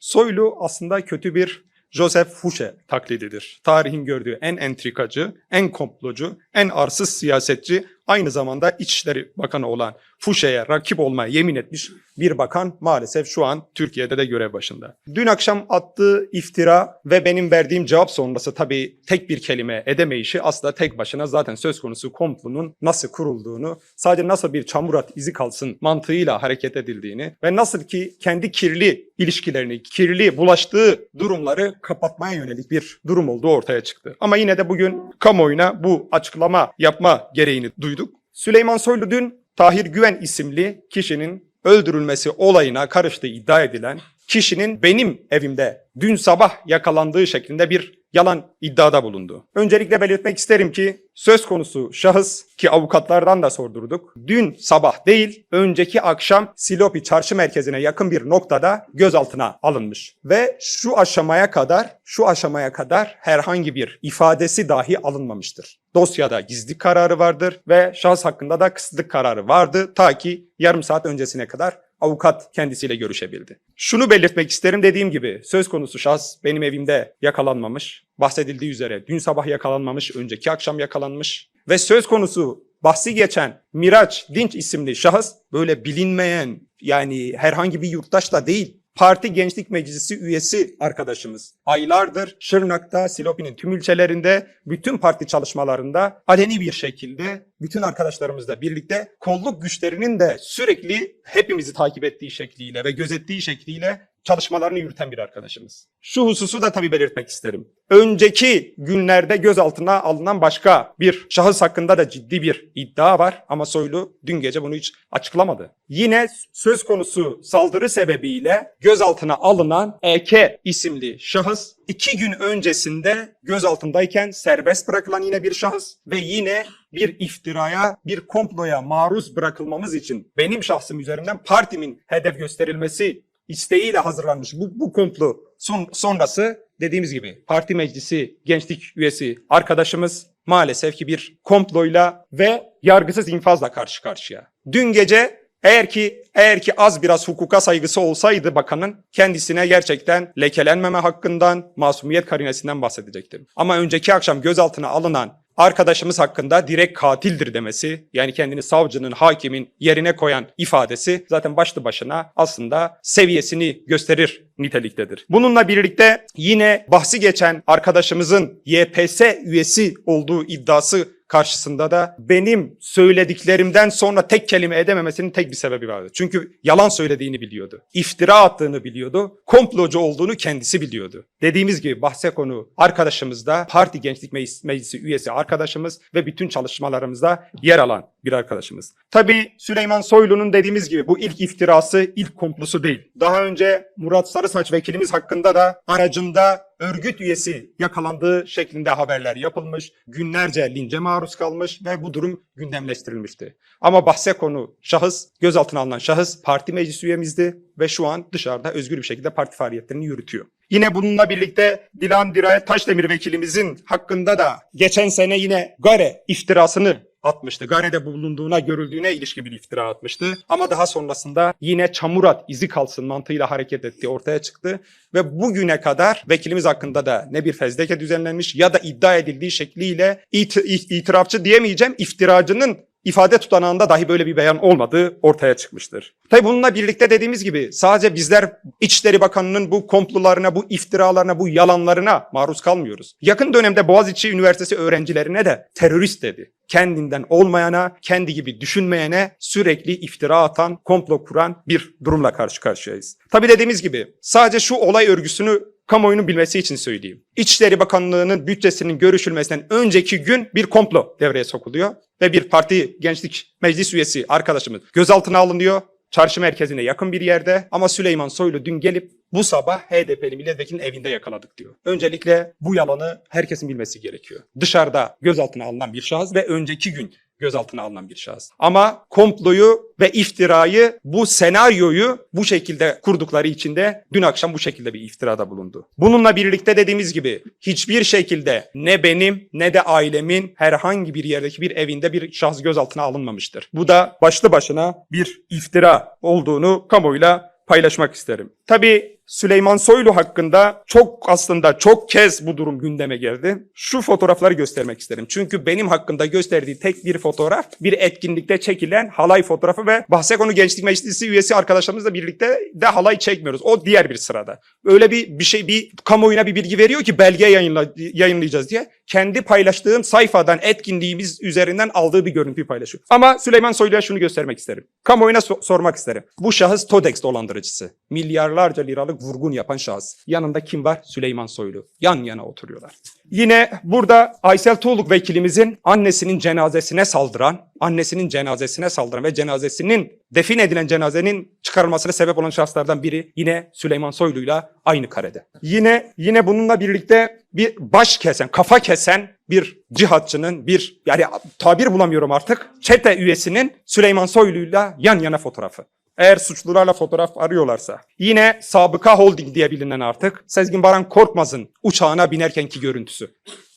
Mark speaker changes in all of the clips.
Speaker 1: Soylu aslında kötü bir Joseph Fouché taklididir. Tarihin gördüğü en entrikacı, en komplocu, en arsız siyasetçi, aynı zamanda İçişleri Bakanı olan Fouché'ye rakip olmaya yemin etmiş bir bakan maalesef şu an Türkiye'de de görev başında. Dün akşam attığı iftira ve benim verdiğim cevap sonrası tabii tek bir kelime edemeyişi aslında tek başına zaten söz konusu komplonun nasıl kurulduğunu, sadece nasıl bir çamurat izi kalsın mantığıyla hareket edildiğini ve nasıl ki kendi kirli ilişkilerini, kirli bulaştığı durumları kapatmaya yönelik bir durum olduğu ortaya çıktı. Ama yine de bugün kamuoyuna bu açıklama yapma gereğini duyduk. Süleyman Soylu dün Tahir Güven isimli kişinin öldürülmesi olayına karıştığı iddia edilen kişinin benim evimde dün sabah yakalandığı şeklinde bir yalan iddiada bulundu. Öncelikle belirtmek isterim ki söz konusu şahıs ki avukatlardan da sordurduk. Dün sabah değil, önceki akşam Silopi çarşı merkezine yakın bir noktada gözaltına alınmış ve şu aşamaya kadar, şu aşamaya kadar herhangi bir ifadesi dahi alınmamıştır. Dosyada gizli kararı vardır ve şahıs hakkında da kısıtlık kararı vardı ta ki yarım saat öncesine kadar avukat kendisiyle görüşebildi. Şunu belirtmek isterim dediğim gibi söz konusu şahıs benim evimde yakalanmamış. Bahsedildiği üzere dün sabah yakalanmamış, önceki akşam yakalanmış. Ve söz konusu bahsi geçen Miraç Dinç isimli şahıs böyle bilinmeyen yani herhangi bir yurttaş da değil. Parti Gençlik Meclisi üyesi arkadaşımız. Aylardır Şırnak'ta, Silopi'nin tüm ilçelerinde, bütün parti çalışmalarında aleni bir şekilde bütün arkadaşlarımızla birlikte kolluk güçlerinin de sürekli hepimizi takip ettiği şekliyle ve gözettiği şekliyle çalışmalarını yürüten bir arkadaşımız. Şu hususu da tabii belirtmek isterim. Önceki günlerde gözaltına alınan başka bir şahıs hakkında da ciddi bir iddia var ama Soylu dün gece bunu hiç açıklamadı. Yine söz konusu saldırı sebebiyle gözaltına alınan EK isimli şahıs iki gün öncesinde gözaltındayken serbest bırakılan yine bir şahıs ve yine bir iftiraya, bir komploya maruz bırakılmamız için benim şahsım üzerinden partimin hedef gösterilmesi isteğiyle hazırlanmış bu, bu komplo son, sonrası dediğimiz gibi parti meclisi gençlik üyesi arkadaşımız maalesef ki bir komployla ve yargısız infazla karşı karşıya. Dün gece eğer ki eğer ki az biraz hukuka saygısı olsaydı bakanın kendisine gerçekten lekelenmeme hakkından, masumiyet karinesinden bahsedecektim. Ama önceki akşam gözaltına alınan arkadaşımız hakkında direkt katildir demesi, yani kendini savcının, hakimin yerine koyan ifadesi zaten başlı başına aslında seviyesini gösterir niteliktedir. Bununla birlikte yine bahsi geçen arkadaşımızın YPS üyesi olduğu iddiası karşısında da benim söylediklerimden sonra tek kelime edememesinin tek bir sebebi vardı. Çünkü yalan söylediğini biliyordu. İftira attığını biliyordu. Komplocu olduğunu kendisi biliyordu. Dediğimiz gibi bahse konu arkadaşımız da Parti Gençlik Meclis- Meclisi üyesi arkadaşımız ve bütün çalışmalarımızda yer alan bir arkadaşımız. Tabii Süleyman Soylu'nun dediğimiz gibi bu ilk iftirası, ilk komplosu değil. Daha önce Murat Sarısaç vekilimiz hakkında da aracında örgüt üyesi yakalandığı şeklinde haberler yapılmış. Günlerce lince maruz kalmış ve bu durum gündemleştirilmişti. Ama bahse konu şahıs, gözaltına alınan şahıs parti meclis üyemizdi ve şu an dışarıda özgür bir şekilde parti faaliyetlerini yürütüyor. Yine bununla birlikte Dilan Dirayet Taşdemir vekilimizin hakkında da geçen sene yine Gare iftirasını atmıştı. Gare'de bulunduğuna görüldüğüne ilişkin bir iftira atmıştı. Ama daha sonrasında yine çamurat izi kalsın mantığıyla hareket ettiği ortaya çıktı. Ve bugüne kadar vekilimiz hakkında da ne bir fezleke düzenlenmiş ya da iddia edildiği şekliyle it- it- itirafçı diyemeyeceğim iftiracının ifade tutanağında dahi böyle bir beyan olmadığı ortaya çıkmıştır. Tabi bununla birlikte dediğimiz gibi sadece bizler İçişleri Bakanı'nın bu komplolarına, bu iftiralarına, bu yalanlarına maruz kalmıyoruz. Yakın dönemde Boğaziçi Üniversitesi öğrencilerine de terörist dedi. Kendinden olmayana, kendi gibi düşünmeyene sürekli iftira atan, komplo kuran bir durumla karşı karşıyayız. Tabi dediğimiz gibi sadece şu olay örgüsünü kamuoyunun bilmesi için söyleyeyim. İçişleri Bakanlığı'nın bütçesinin görüşülmesinden önceki gün bir komplo devreye sokuluyor ve bir parti gençlik meclis üyesi arkadaşımız gözaltına alınıyor. Çarşı merkezine yakın bir yerde ama Süleyman Soylu dün gelip bu sabah HDP'li milletvekilinin evinde yakaladık diyor. Öncelikle bu yalanı herkesin bilmesi gerekiyor. Dışarıda gözaltına alınan bir şahıs ve önceki gün gözaltına alınan bir şahıs. Ama komployu ve iftirayı, bu senaryoyu bu şekilde kurdukları için de dün akşam bu şekilde bir iftirada bulundu. Bununla birlikte dediğimiz gibi hiçbir şekilde ne benim ne de ailemin herhangi bir yerdeki bir evinde bir şahıs gözaltına alınmamıştır. Bu da başlı başına bir iftira olduğunu kamuoyuyla paylaşmak isterim. Tabii Süleyman Soylu hakkında çok aslında çok kez bu durum gündeme geldi. Şu fotoğrafları göstermek isterim. Çünkü benim hakkında gösterdiği tek bir fotoğraf bir etkinlikte çekilen halay fotoğrafı ve Bahse Konu Gençlik Meclisi üyesi arkadaşlarımızla birlikte de halay çekmiyoruz. O diğer bir sırada. Öyle bir bir şey bir kamuoyuna bir bilgi veriyor ki belge yayınla, yayınlayacağız diye. Kendi paylaştığım sayfadan etkinliğimiz üzerinden aldığı bir görüntüyü paylaşıyor. Ama Süleyman Soylu'ya şunu göstermek isterim. Kamuoyuna so- sormak isterim. Bu şahıs TODEX dolandırıcısı. Milyarlarca liralık vurgun yapan şahıs. Yanında kim var? Süleyman Soylu. Yan yana oturuyorlar. Yine burada Aysel Tuğluk vekilimizin annesinin cenazesine saldıran, annesinin cenazesine saldıran ve cenazesinin defin edilen cenazenin çıkarılmasına sebep olan şahıslardan biri yine Süleyman Soylu'yla aynı karede. Yine yine bununla birlikte bir baş kesen, kafa kesen bir cihatçının, bir yani tabir bulamıyorum artık, çete üyesinin Süleyman Soylu'yla yan yana fotoğrafı. Eğer suçlularla fotoğraf arıyorlarsa. Yine Sabıka Holding diye bilinen artık Sezgin Baran Korkmaz'ın uçağına binerkenki görüntüsü.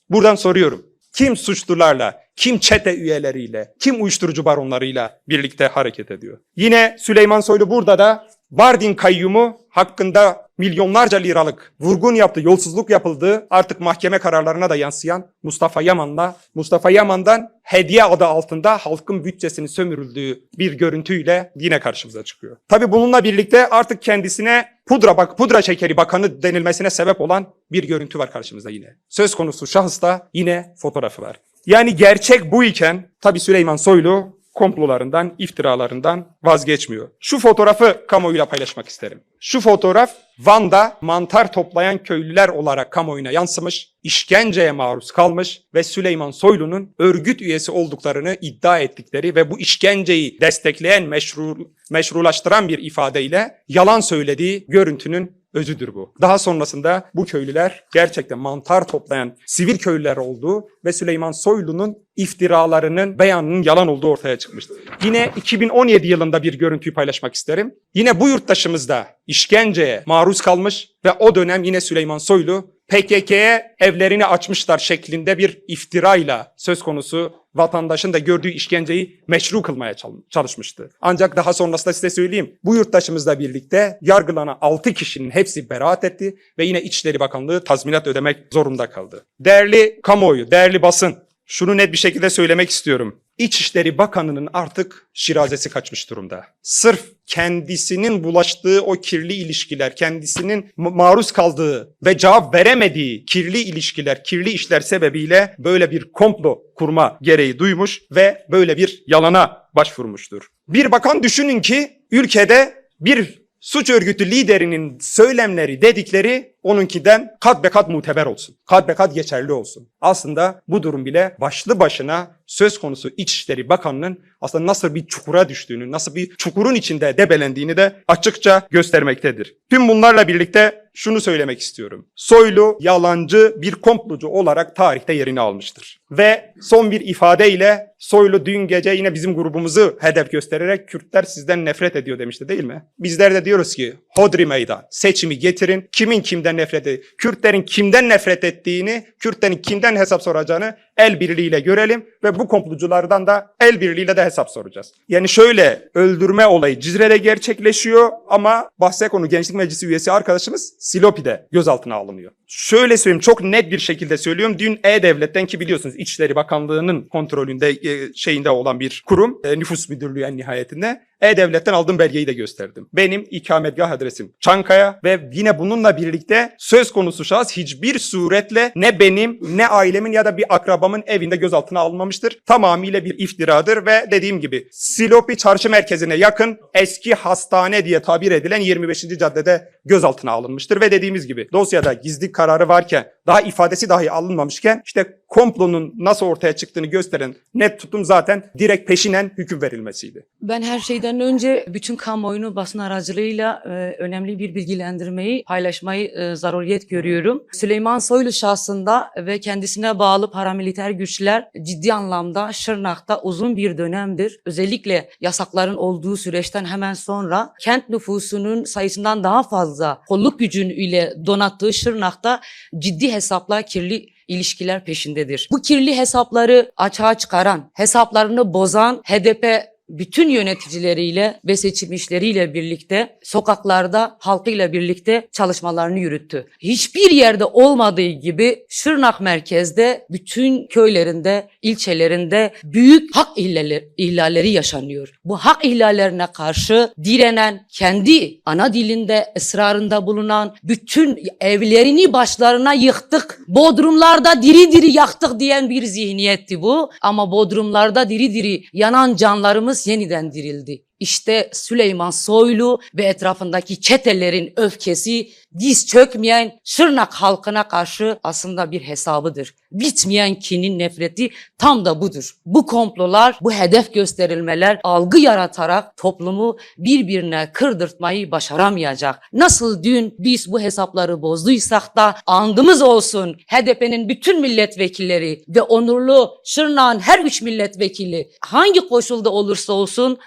Speaker 1: Buradan soruyorum. Kim suçlularla, kim çete üyeleriyle, kim uyuşturucu baronlarıyla birlikte hareket ediyor? Yine Süleyman Soylu burada da Bardin kayyumu hakkında milyonlarca liralık vurgun yaptı, yolsuzluk yapıldığı artık mahkeme kararlarına da yansıyan Mustafa Yaman'la Mustafa Yaman'dan hediye adı altında halkın bütçesini sömürüldüğü bir görüntüyle yine karşımıza çıkıyor. Tabii bununla birlikte artık kendisine pudra bak pudra şekeri bakanı denilmesine sebep olan bir görüntü var karşımızda yine. Söz konusu şahısta yine fotoğrafı var. Yani gerçek bu iken tabii Süleyman Soylu komplolarından, iftiralarından vazgeçmiyor. Şu fotoğrafı kamuoyuyla paylaşmak isterim. Şu fotoğraf Van'da mantar toplayan köylüler olarak kamuoyuna yansımış, işkenceye maruz kalmış ve Süleyman Soylu'nun örgüt üyesi olduklarını iddia ettikleri ve bu işkenceyi destekleyen, meşru, meşrulaştıran bir ifadeyle yalan söylediği görüntünün özüdür bu. Daha sonrasında bu köylüler gerçekten mantar toplayan sivil köylüler olduğu ve Süleyman Soylu'nun iftiralarının beyanının yalan olduğu ortaya çıkmıştır. Yine 2017 yılında bir görüntüyü paylaşmak isterim. Yine bu yurttaşımız da işkenceye maruz kalmış ve o dönem yine Süleyman Soylu PKK'ye evlerini açmışlar şeklinde bir iftirayla söz konusu vatandaşın da gördüğü işkenceyi meşru kılmaya çal- çalışmıştı. Ancak daha sonrasında size söyleyeyim. Bu yurttaşımızla birlikte yargılanan 6 kişinin hepsi beraat etti ve yine İçişleri Bakanlığı tazminat ödemek zorunda kaldı. Değerli kamuoyu, değerli basın, şunu net bir şekilde söylemek istiyorum. İçişleri Bakanı'nın artık şirazesi kaçmış durumda. Sırf kendisinin bulaştığı o kirli ilişkiler, kendisinin ma- maruz kaldığı ve cevap veremediği kirli ilişkiler, kirli işler sebebiyle böyle bir komplo kurma gereği duymuş ve böyle bir yalana başvurmuştur. Bir bakan düşünün ki ülkede bir suç örgütü liderinin söylemleri, dedikleri onunkinden kat be kat muteber olsun. Kat be kat geçerli olsun. Aslında bu durum bile başlı başına söz konusu İçişleri Bakanı'nın aslında nasıl bir çukura düştüğünü, nasıl bir çukurun içinde debelendiğini de açıkça göstermektedir. Tüm bunlarla birlikte şunu söylemek istiyorum. Soylu yalancı bir komplocu olarak tarihte yerini almıştır. Ve son bir ifadeyle Soylu dün gece yine bizim grubumuzu hedef göstererek Kürtler sizden nefret ediyor demişti değil mi? Bizler de diyoruz ki hodri meydan seçimi getirin. Kimin kimden nefret ediyor? Kürtlerin kimden nefret ettiğini, Kürtlerin kimden hesap soracağını el birliğiyle görelim ve bu komploculardan da el birliğiyle de hesap soracağız. Yani şöyle öldürme olayı Cizre'de gerçekleşiyor ama bahse konu Gençlik Meclisi üyesi arkadaşımız Silopi'de gözaltına alınıyor. Şöyle söyleyeyim çok net bir şekilde söylüyorum. Dün E-Devlet'ten ki biliyorsunuz İçişleri Bakanlığı'nın kontrolünde e, şeyinde olan bir kurum e, nüfus müdürlüğü en nihayetinde E-Devlet'ten aldığım belgeyi de gösterdim. Benim ikametgah adresim Çankaya ve yine bununla birlikte söz konusu şahıs hiçbir suretle ne benim ne ailemin ya da bir akrabamın evinde gözaltına alınmamıştır. Tamamıyla bir iftiradır ve dediğim gibi Silopi çarşı merkezine yakın eski hastane diye tabir edilen 25. caddede gözaltına alınmıştır ve dediğimiz gibi dosyada gizli kararı varken daha ifadesi dahi alınmamışken işte komplonun nasıl ortaya çıktığını gösteren net tutum zaten direkt peşinen hüküm verilmesiydi.
Speaker 2: Ben her şeyden önce bütün kamuoyunu basın aracılığıyla e, önemli bir bilgilendirmeyi paylaşmayı e, zaruriyet görüyorum. Süleyman Soylu şahsında ve kendisine bağlı paramiliter güçler ciddi anlamda Şırnak'ta uzun bir dönemdir. Özellikle yasakların olduğu süreçten hemen sonra kent nüfusunun sayısından daha fazla kolluk gücüyle donattığı Şırnak'ta ciddi hesapla kirli ilişkiler peşindedir. Bu kirli hesapları açığa çıkaran, hesaplarını bozan HDP bütün yöneticileriyle ve seçilmişleriyle birlikte sokaklarda halkıyla birlikte çalışmalarını yürüttü. Hiçbir yerde olmadığı gibi Şırnak merkezde bütün köylerinde, ilçelerinde büyük hak ihlalleri, yaşanıyor. Bu hak ihlallerine karşı direnen, kendi ana dilinde ısrarında bulunan, bütün evlerini başlarına yıktık, bodrumlarda diri diri yaktık diyen bir zihniyetti bu. Ama bodrumlarda diri diri yanan canlarımız yeniden dirildi. İşte Süleyman Soylu ve etrafındaki çetelerin öfkesi diz çökmeyen Şırnak halkına karşı aslında bir hesabıdır. Bitmeyen kinin nefreti tam da budur. Bu komplolar, bu hedef gösterilmeler algı yaratarak toplumu birbirine kırdırtmayı başaramayacak. Nasıl dün biz bu hesapları bozduysak da andımız olsun HDP'nin bütün milletvekilleri ve onurlu Şırnak'ın her üç milletvekili hangi koşulda olursa olsun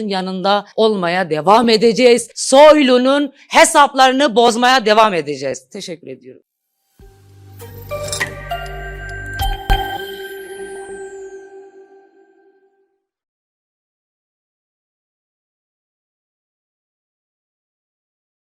Speaker 2: halkımızın yanında olmaya devam edeceğiz. Soylu'nun hesaplarını bozmaya devam edeceğiz. Teşekkür ediyorum.